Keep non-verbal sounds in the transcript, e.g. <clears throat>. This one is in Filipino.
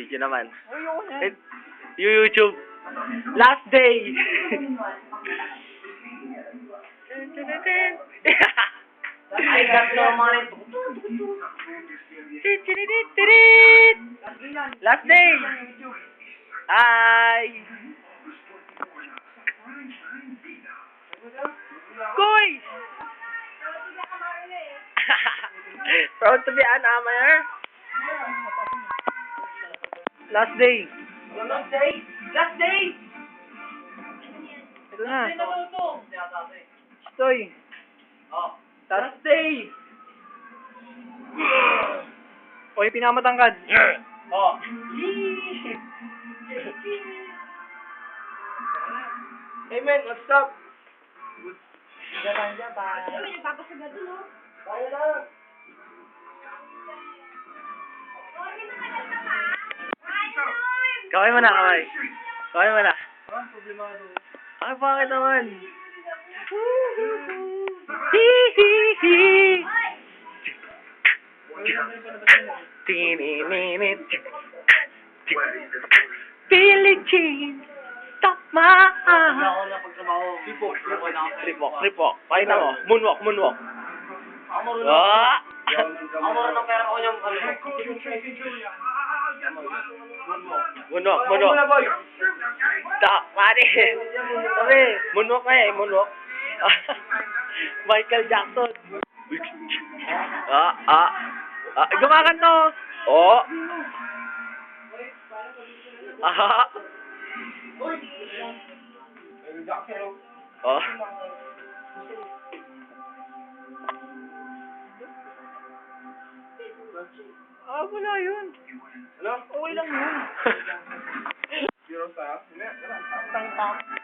Video naman. Ayoko na. YouTube. Last day. Ay, got normal ito. Last day. Hi. Koy. <laughs> Proud to be an amateur. Last day. Last day! Last day! Ito na. Ay, naluto! Stoy. Oh. Last day. <sighs> O yung pinamatangkad. <clears throat> Oh. <laughs> Hey man, what's up? Japan, Japan. May nagpapasagad doon, oh. Kaya Kaway mo na, kaway. Kaway mo na. Ah, problemado. Ay, bakit naman? Tinininit. Billie Jean, stop my heart. na na ako. Tripok, tripok. Pakita mo. Moonwalk, moonwalk. Marunong. Ah! Ako marunong pero ako yung ano. Moonwalk. boy. Stop, pare. Sabi, ka eh, moonwalk. <laughs> Michael Jackson. Ah, ah. Ah, gumakanto. Oh. Ah. Oh. Ah, wala yun. Ano? Okay lang yun. <laughs> Zero sa. Tang tang.